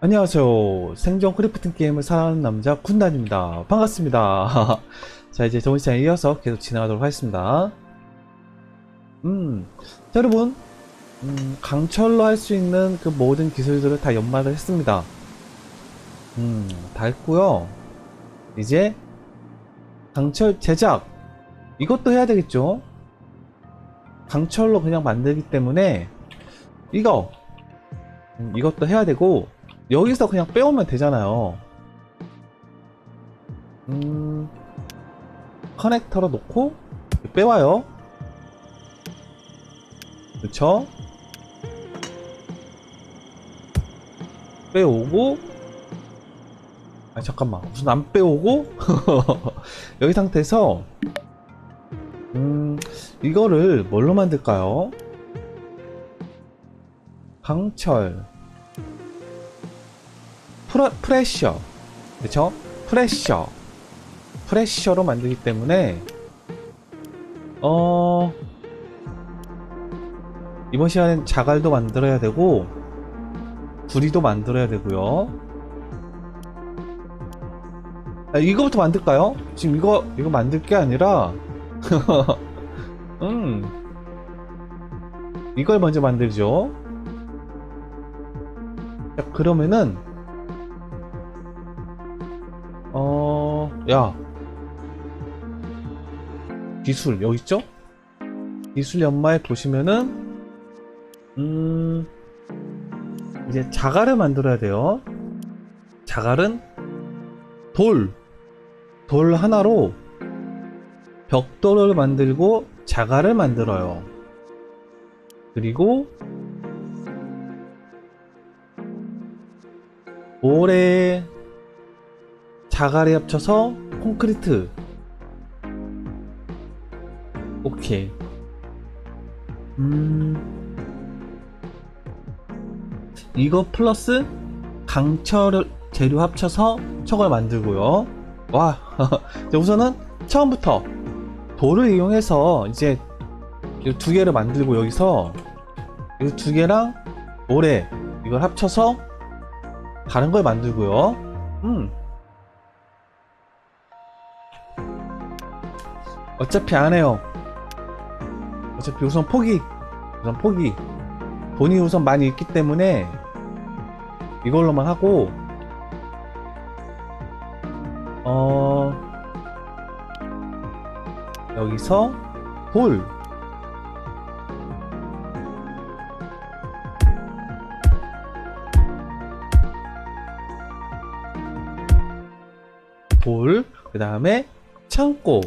안녕하세요. 생존 크래프팅 게임을 사랑하는 남자 쿤단입니다. 반갑습니다. 자, 이제 저번 시간에 이어서 계속 진행하도록 하겠습니다. 음, 자, 여러분. 음, 강철로 할 수 있는 그 모든 기술들을 다 연마를 했습니다. 음, 다 했고요. 이제 강철 제작 이것도 해야 되겠죠? 강철로 그냥 만들기 때문에 이거 음, 이것도 해야 되고 여기서 그냥 빼오면 되잖아요. 음, 커넥터로 놓고 빼와요. 그쵸? 빼오고 아 잠깐만 무슨 안 빼오고 여기 상태에서 음 이거를 뭘로 만들까요? 강철 프레, 프레셔 그쵸? 프레셔 프레셔로 만들기 때문에 어 이번 시간엔 자갈도 만들어야 되고 구리도 만들어야 되고요 아, 이거부터 만들까요? 지금 이거 이거 만들 게 아니라 음 이걸 먼저 만들죠 자 그러면은 어, 야. 기술, 여기 있죠? 기술 연마에 보시면은, 음, 이제 자갈을 만들어야 돼요. 자갈은 돌, 돌 하나로 벽돌을 만들고 자갈을 만들어요. 그리고 모래, 자갈에 합쳐서 콘크리트. 오케이. 음. 이거 플러스 강철 재료 합쳐서 척을 만들고요. 와 우선은 처음부터 돌을 이용해서 이제 이두 개를 만들고 여기서 이 두 개랑 모래 이걸 합쳐서 다른 걸 만들고요 음 어차피 안 해요. 어차피 우선 포기. 우선 포기. 돈이 우선 많이 있기 때문에 이걸로만 하고 여기서 돌 돌, 그 다음에 창고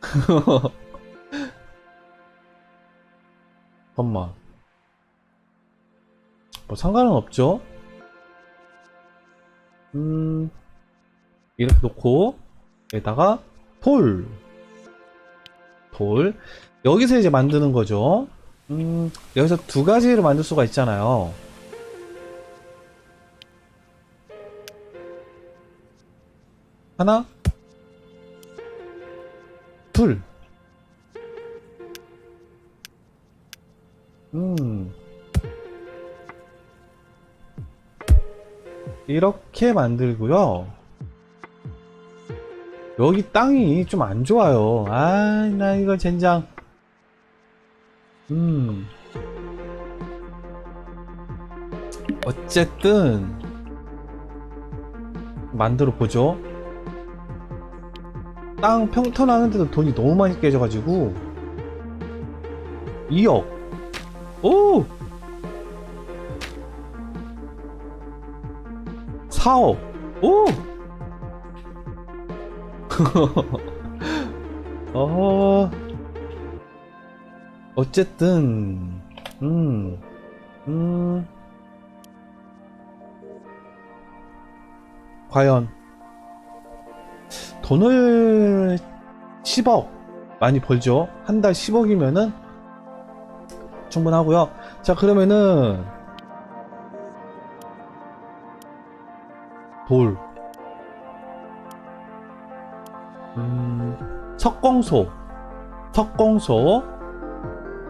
잠깐만. 뭐 상관은 없죠? 음, 이렇게 놓고, 여기다가 돌. 돌. 여기서 이제 만드는 거죠. 음, 여기서 두 가지를 만들 수가 있잖아요. 하나, 둘. 음. 이렇게 만들고요. 여기 땅이 좀 안 좋아요. 아, 나 이거 젠장. 음. 어쨌든 만들어 보죠. 땅 평턴하는데도 돈이 너무 많이 깨져가지고 2억 오 4억 오 어 어쨌든 음 음. 과연 돈을 10억 많이 벌죠. 한 달 10억이면은 충분하고요. 자, 그러면은 돌. 음, 석공소. 석공소.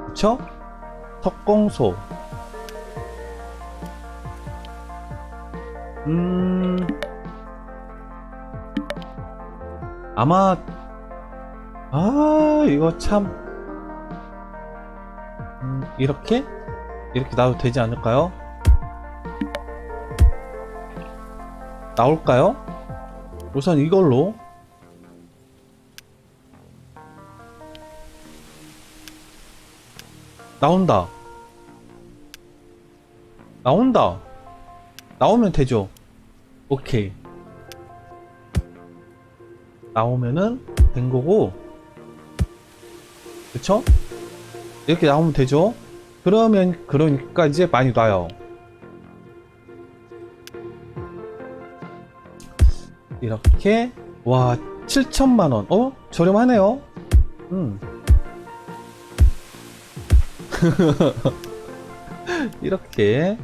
그쵸? 석공소. 음. 아마 아 이거 참 음, 이렇게? 이렇게 나도 되지 않을까요? 나올까요? 우선 이걸로. 나온다. 나온다. 나오면 되죠. 오케이. 나오면은 된 거고. 그쵸? 이렇게 나오면 되죠? 그러면 그러니까 이제 많이 놔요 이렇게. 와 7천만원. 어? 저렴하네요. 음. 이렇게.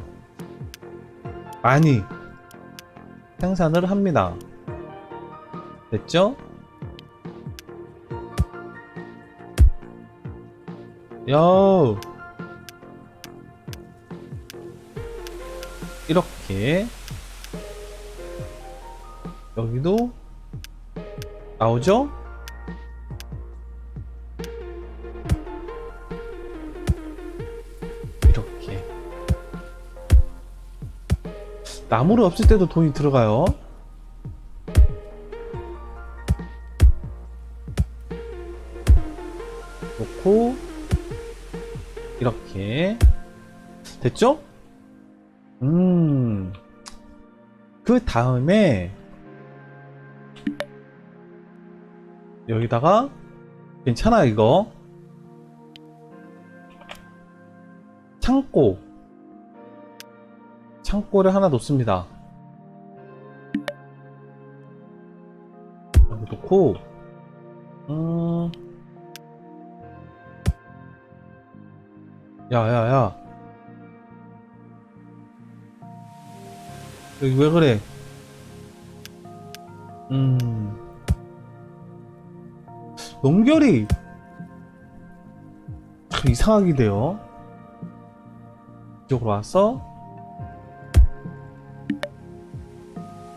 많이 생산을 합니다. 됐죠? 요 이렇게 여기도 나오죠? 이렇게 나무를 없을 때도 돈이 들어가요 놓고 이렇게 됐죠? 음. 그 다음에 여기다가 괜찮아 이거. 창고. 창고를 하나 놓습니다. 놓고 음. 야야야. 여기 왜 그래? 음 연결이 참 이상하게 돼요. 이쪽으로 와서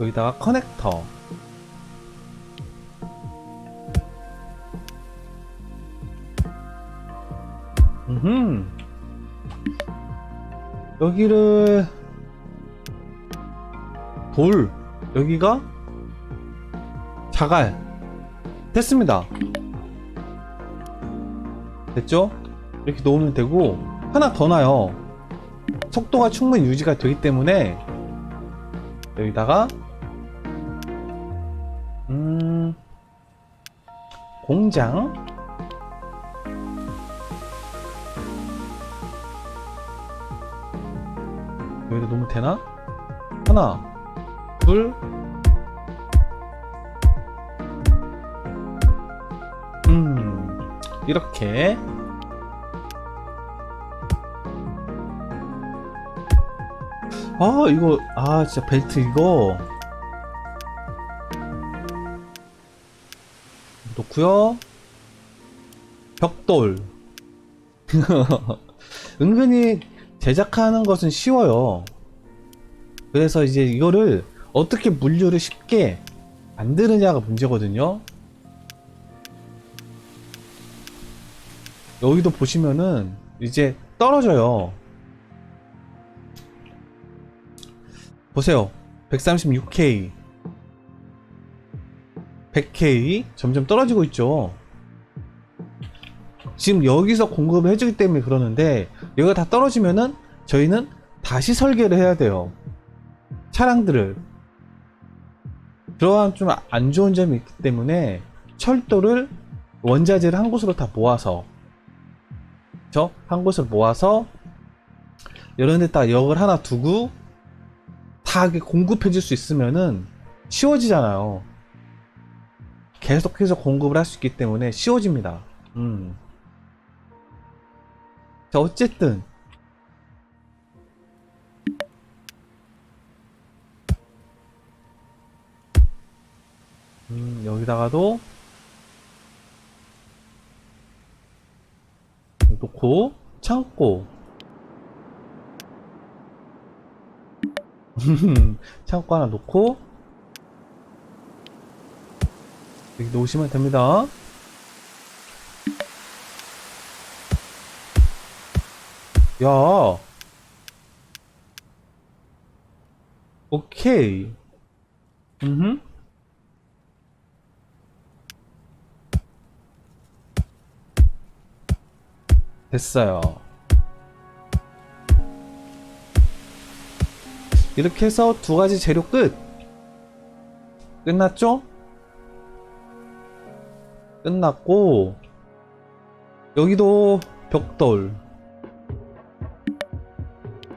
여기다가 커넥터 음 여기를 돌 여기가 자갈 됐습니다. 됐죠? 이렇게 놓으면 되고 하나 더 놔요 속도가 충분히 유지가 되기 때문에 여기다가 음 공장 여기다 놓으면 되나? 하나 둘 이렇게. 아 이거 아 진짜 벨트 이거. 놓고요. 벽돌. 은근히 제작하는 것은 쉬워요. 그래서 이제 이거를 어떻게 물류를 쉽게 만드느냐가 문제거든요 여기도 보시면은 이제 떨어져요. 보세요. 136K, 100K 점점 떨어지고 있죠. 지금 여기서 공급을 해주기 때문에 그러는데 여기가 다 떨어지면은 저희는 다시 설계를 해야 돼요. 차량들을 그러한 좀 안 좋은 점이 있기 때문에 철도를 원자재를 한 곳으로 다 모아서 그쵸? 한 곳을 모아서 이런 데다 역을 하나 두고 다 공급해 줄 수 있으면은 쉬워지잖아요. 계속해서 공급을 할 수 있기 때문에 쉬워집니다. 음. 자, 어쨌든 음, 여기다가도 놓고 창고 창고 하나 놓고 여기 놓으시면 됩니다. 야. 오케이. 음. 됐어요. 이렇게 해서 두 가지 재료 끝. 끝났죠? 끝났고 여기도 벽돌.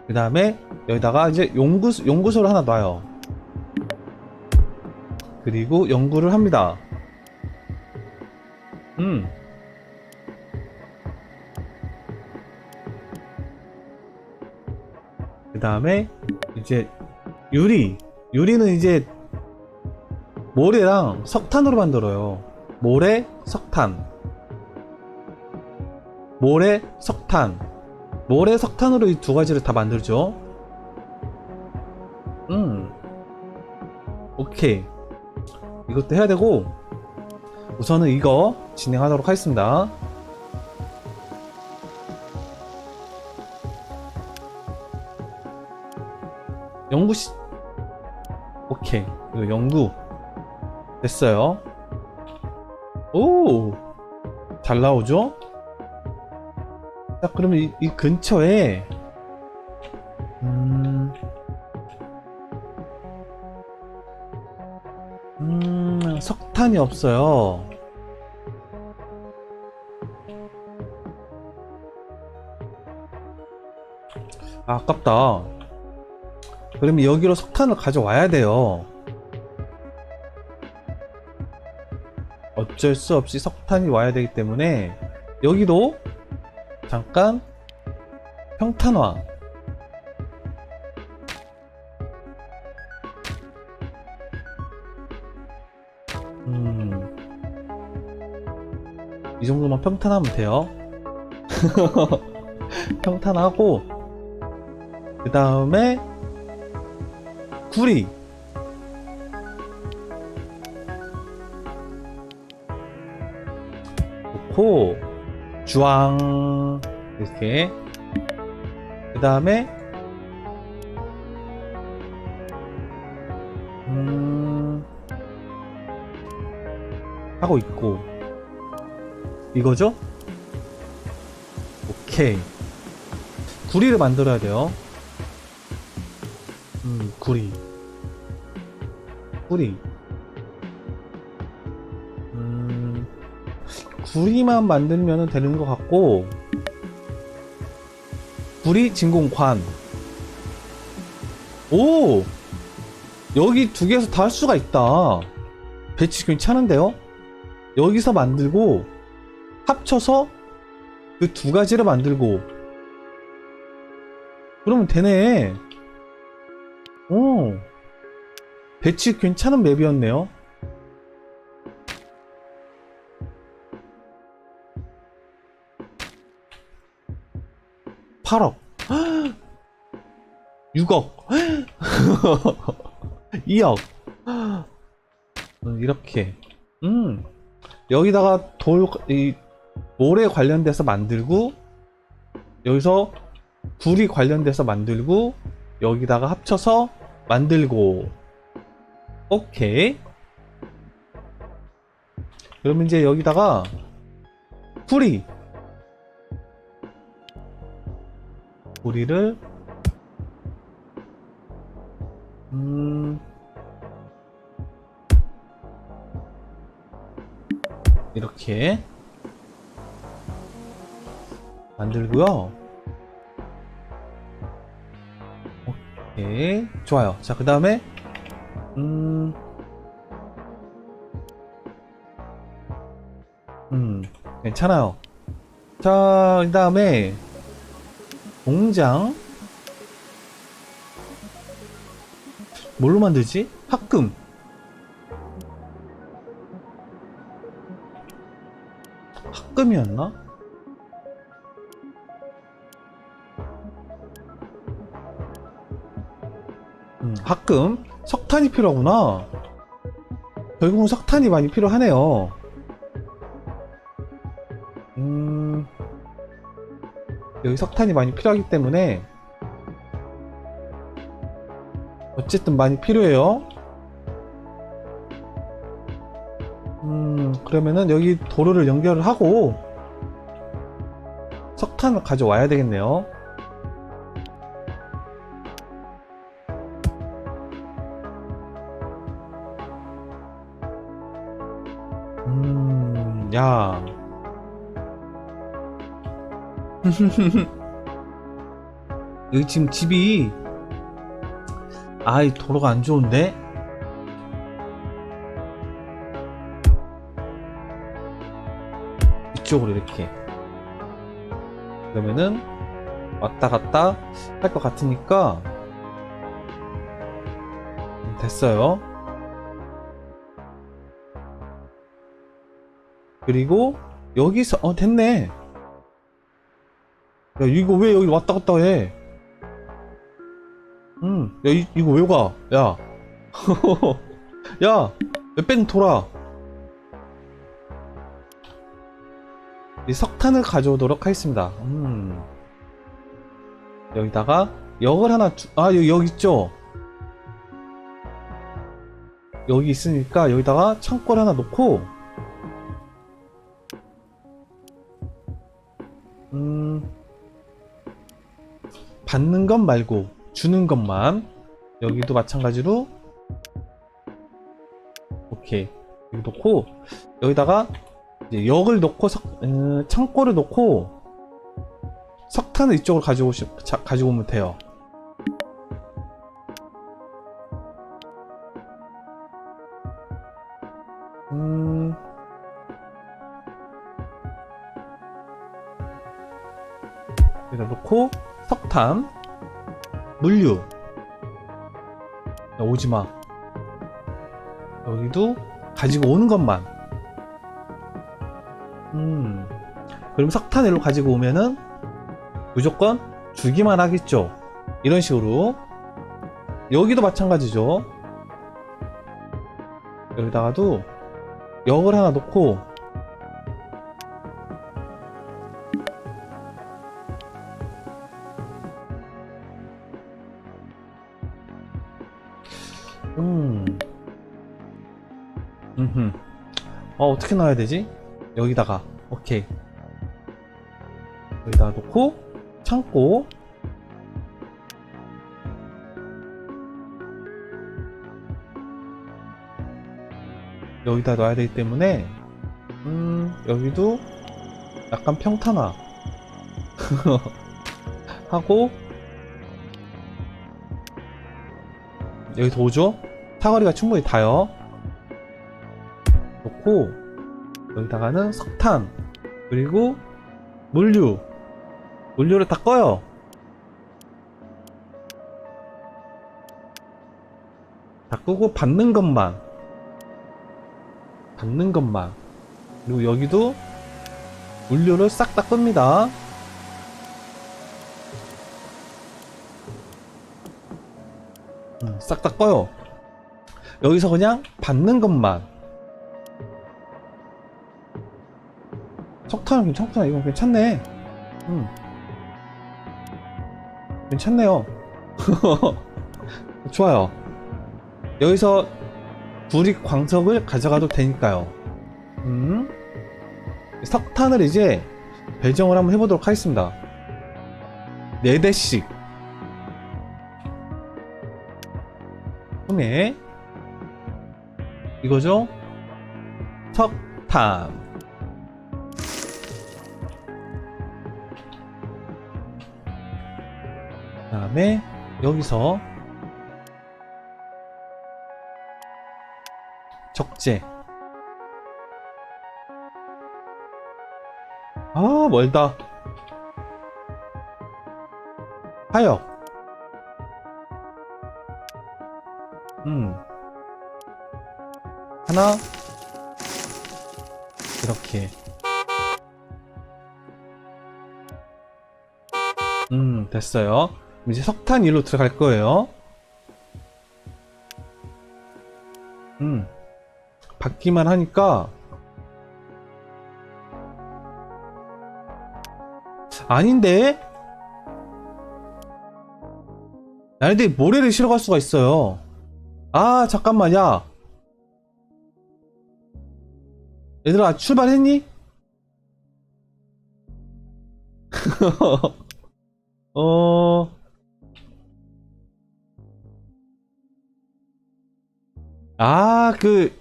그 다음에 여기다가 이제 연구소, 연구소를 하나 놔요. 그리고 연구를 합니다. 음. 다음에 이제 유리. 유리는 이제 모래랑 석탄으로 만들어요. 모래, 석탄. 모래, 석탄. 모래, 석탄으로 이 두 가지를 다 만들죠. 음. 오케이. 이것도 해야 되고, 우선은 이거 진행하도록 하겠습니다. 연구 시, 오케이. 이거 연구. 됐어요. 오! 잘 나오죠? 자, 그러면 이, 이 근처에, 음, 음, 석탄이 없어요. 아, 아깝다. 그러면 여기로 석탄을 가져와야 돼요. 어쩔 수 없이 석탄이 와야 되기 때문에 여기도 잠깐 평탄화 음, 이 정도만 평탄하면 돼요. 평탄하고 그 다음에 구리. 놓고 주황. 이렇게. 그 다음에 음 하고 있고. 이거죠? 오케이. 구리를 만들어야 돼요. 음 구리. 구리. 음 구리만 만들면 되는 것 같고 구리 진공관. 오! 여기 두 개에서 다 할 수가 있다. 배치 괜찮은데요? 여기서 만들고 합쳐서 그 두 가지를 만들고. 그러면 되네 오. 배치 괜찮은 맵이었네요. 8억. 6억. 2억. 음, 이렇게. 음. 여기다가 돌 이 모래 관련돼서 만들고 여기서 불이 관련돼서 만들고 여기다가 합쳐서 만들고. 오케이. 그러면 이제 여기다가 불이 우리를 음 이렇게 만들고요. 오케이 좋아요. 자 그 다음에 음. 음, 괜찮아요. 자, 그 다음에, 공장. 뭘로 만들지? 합금. 합금이었나? 가끔 석탄이 필요하구나. 결국은 석탄이 많이 필요하네요. 음, 여기 석탄이 많이 필요하기 때문에 어쨌든 많이 필요해요. 음, 그러면은 여기 도로를 연결을 하고 석탄을 가져와야 되겠네요. 야. 여기 지금 집이 아이 도로가 안 좋은데? 이쪽으로 이렇게. 그러면은 왔다 갔다 할 것 같으니까 음, 됐어요 그리고 여기서 어 됐네 야 이거 왜 여기 왔다 갔다 해 음, 야, 이, 이거 왜 가? 야. 야, 뺑 돌아. 이 석탄을 가져오도록 하겠습니다. 음. 여기다가 역을 하나 주, 아, 여기, 여기 있죠? 여기 있으니까 여기다가 창고를 하나 놓고, 받는 것 말고, 주는 것만 여기도 마찬가지로 오케이. 여기 놓고 여기다가 이제 역을 놓고 석, 음, 창고를 놓고 석탄을 이쪽으로 가지고 오시, 자, 가지고 오면 돼요. 음. 여기다 놓고 석탄 물류. 야, 오지마. 여기도 가지고 오는 것만. 음. 그럼 석탄 일로 가지고 오면은 무조건 주기만 하겠죠. 이런 식으로. 여기도 마찬가지죠. 여기다가도 역을 하나 놓고 어, 어떻게 넣어야 되지? 여기다가. 오케이. 여기다가 놓고, 창고. 여기다 넣어야 되기 때문에, 음, 여기도 약간 평탄화. 하고, 여기 도죠? 사거리가 충분히 닿아요. 놓고 여기다가는 석탄 그리고 물류 물류를 다 꺼요. 다 끄고 받는 것만 받는 것만 그리고 여기도 물류를 싹 다 끕니다. 음, 싹다 꺼요. 여기서 그냥 받는 것만. 석탄은 괜찮구나. 이거 괜찮네. 음. 괜찮네요. 좋아요. 여기서 구리 광석을 가져가도 되니까요. 음. 석탄을 이제 배정을 한번 해보도록 하겠습니다. 4대씩. 홈에 이거죠? 석탄 다음에 여기서 적재. 아 멀다. 하역. 음. 하나. 이렇게. 음 됐어요 이제 석탄 일로 들어갈 거예요 음, 받기만 하니까 아닌데? 아닌데 모래를 실어 갈 수가 있어요. 아 잠깐만 야 얘들아 출발했니? 어... 아, 그,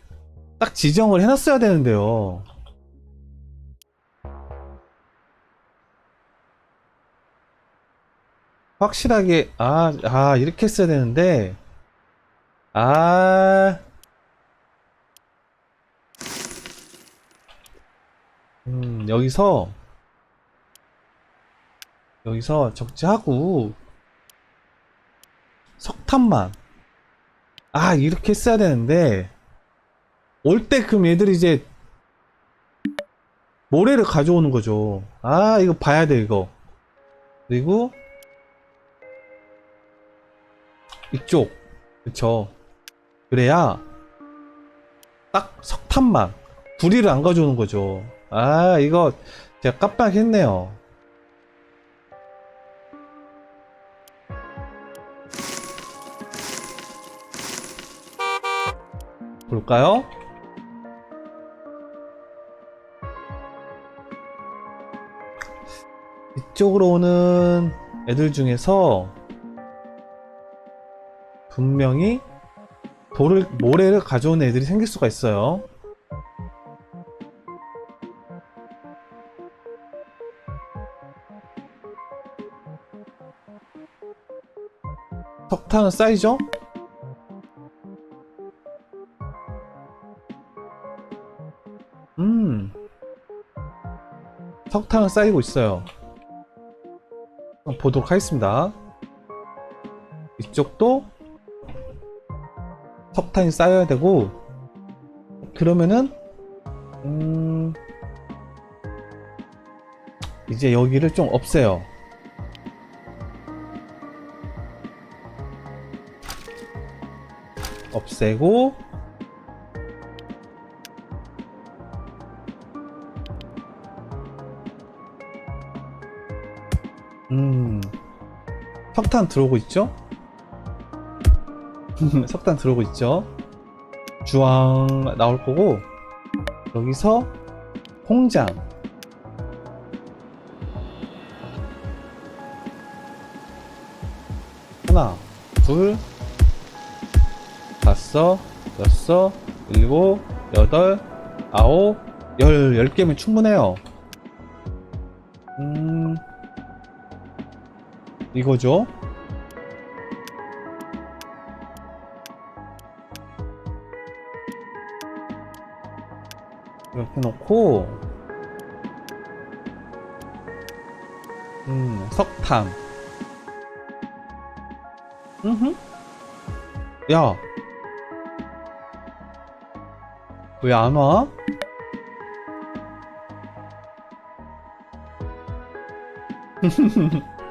딱 지정을 해놨어야 되는데요. 확실하게, 아, 아, 이렇게 했어야 되는데, 아, 음, 여기서, 여기서 적재하고, 석탄만, 아, 이렇게 했어야 되는데, 올 때 그럼 얘들이 이제, 모래를 가져오는 거죠. 아, 이거 봐야 돼, 이거. 그리고, 이쪽. 그쵸. 그래야, 딱 석탄만, 구리를 안 가져오는 거죠. 아, 이거, 제가 깜빡했네요. 볼까요? 이쪽으로 오는 애들 중에서 분명히 돌을 모래를 가져오는 애들이 생길 수가 있어요. 석탄은 쌓이죠? 석탄은 쌓이고 있어요. 보도록 하겠습니다. 이쪽도 석탄이 쌓여야 되고, 그러면은, 음, 이제 여기를 좀 없애요. 없애고, 음, 석탄 들어오고 있죠? 석탄 들어오고 있죠? 주황 나올 거고, 여기서 공장. 하나, 둘, 다섯, 여섯, 일곱, 여덟, 아홉, 열, 열 개면 충분해요. 이거죠. 이렇게 놓고, 음, 석탄. 음흠. 야. 왜 안 와?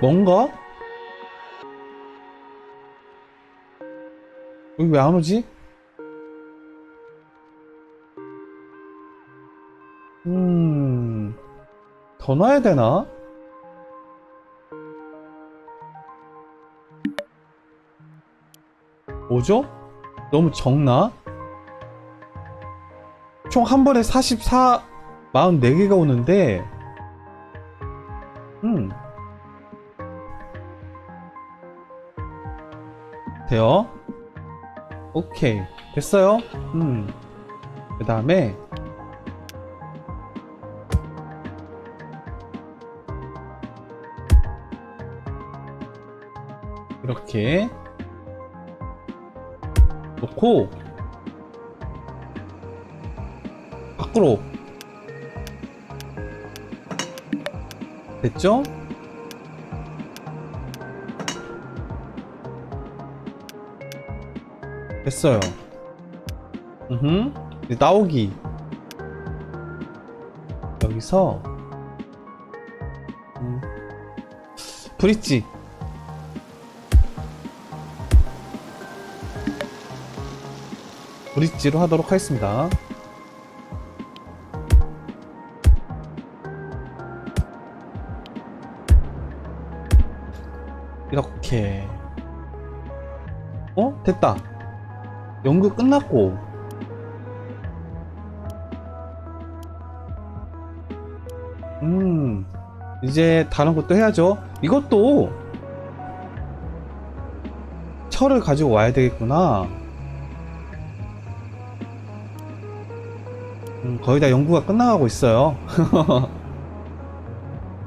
뭔가? 여기 왜 안 오지? 음, 더 놔야 되나? 뭐죠? 너무 적나? 총 한 번에 44, 44개가 오는데, 돼요? 오케이. 됐어요? 음. 그 다음에, 이렇게 놓고 밖으로 됐죠? 됐어요. 음, 나오기. 여기서 음, 브릿지. 브릿지로 하도록 하겠습니다. 이렇게 어? 됐다 연구 끝났고. 음 이제 다른 것도 해야죠. 이것도 철을 가지고 와야 되겠구나. 음, 거의 다 연구가 끝나가고 있어요.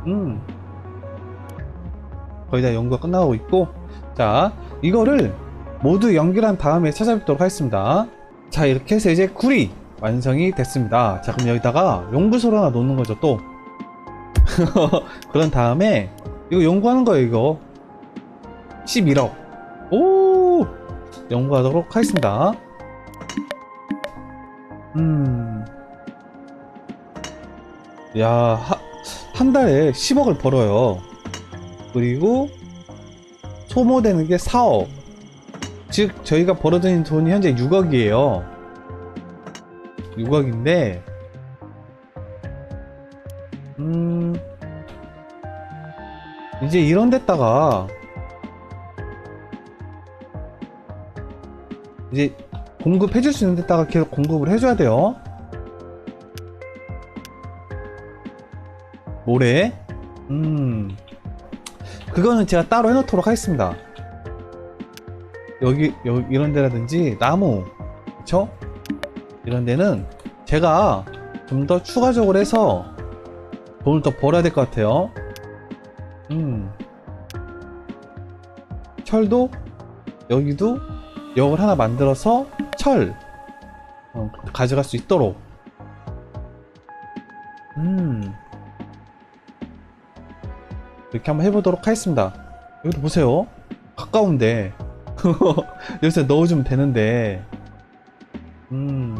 음 거의 다 연구가 끝나가고 있고. 자 이거를 모두 연결한 다음에 찾아뵙도록 하겠습니다. 자 이렇게 해서 이제 굴이 완성이 됐습니다. 자 그럼 여기다가 연구소를 하나 놓는 거죠 또. 그런 다음에 이거 연구하는 거예요 이거. 11억. 오! 연구하도록 하겠습니다. 음. 야, 하, 한 달에 10억을 벌어요. 그리고 소모되는 게 4억. 즉, 저희가 벌어들인 돈이 현재 6억이에요. 6억인데, 음, 이제 이런 데다가, 이제 공급해 줄 수 있는 데다가 계속 공급을 해줘야 돼요. 모래. 음. 그거는 제가 따로 해놓도록 하겠습니다. 여기, 여기, 이런 데라든지, 나무. 그쵸? 이런 데는 제가 좀 더 추가적으로 해서 돈을 더 벌어야 될 것 같아요. 음. 철도, 여기도 역을 하나 만들어서 철, 어, 가져갈 수 있도록. 음. 이렇게 한번 해보도록 하겠습니다. 여기도 보세요. 가까운데. 여기서 넣어주면 되는데. 음.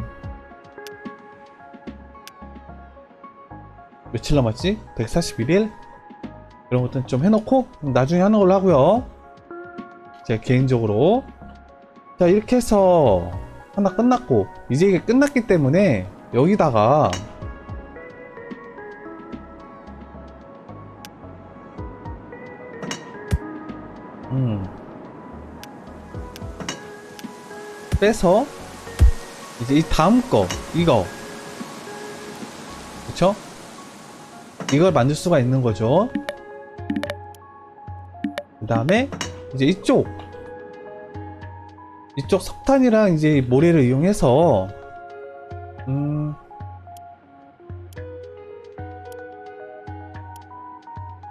며칠 남았지? 141일? 이런 것들은 좀 해놓고, 나중에 하는 걸로 하고요. 제 개인적으로. 자, 이렇게 해서 하나 끝났고, 이제 이게 끝났기 때문에 여기다가 빼서 이제 이 다음 거 이거. 그쵸? 이걸 만들 수가 있는 거죠. 그 다음에 이제 이쪽. 이쪽 석탄이랑 이제 모래를 이용해서 음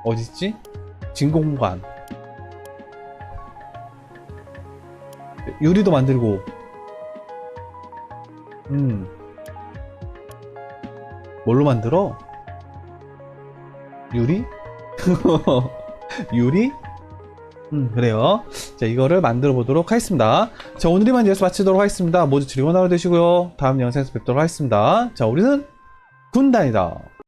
어딨지? 진공관. 유리도 만들고 음. 뭘로 만들어? 유리? 유리? 음 그래요. 자 이거를 만들어 보도록 하겠습니다. 자 오늘이만 여기서 마치도록 하겠습니다. 모두 즐거운 하루 되시고요. 다음 영상에서 뵙도록 하겠습니다. 자 우리는 군단이다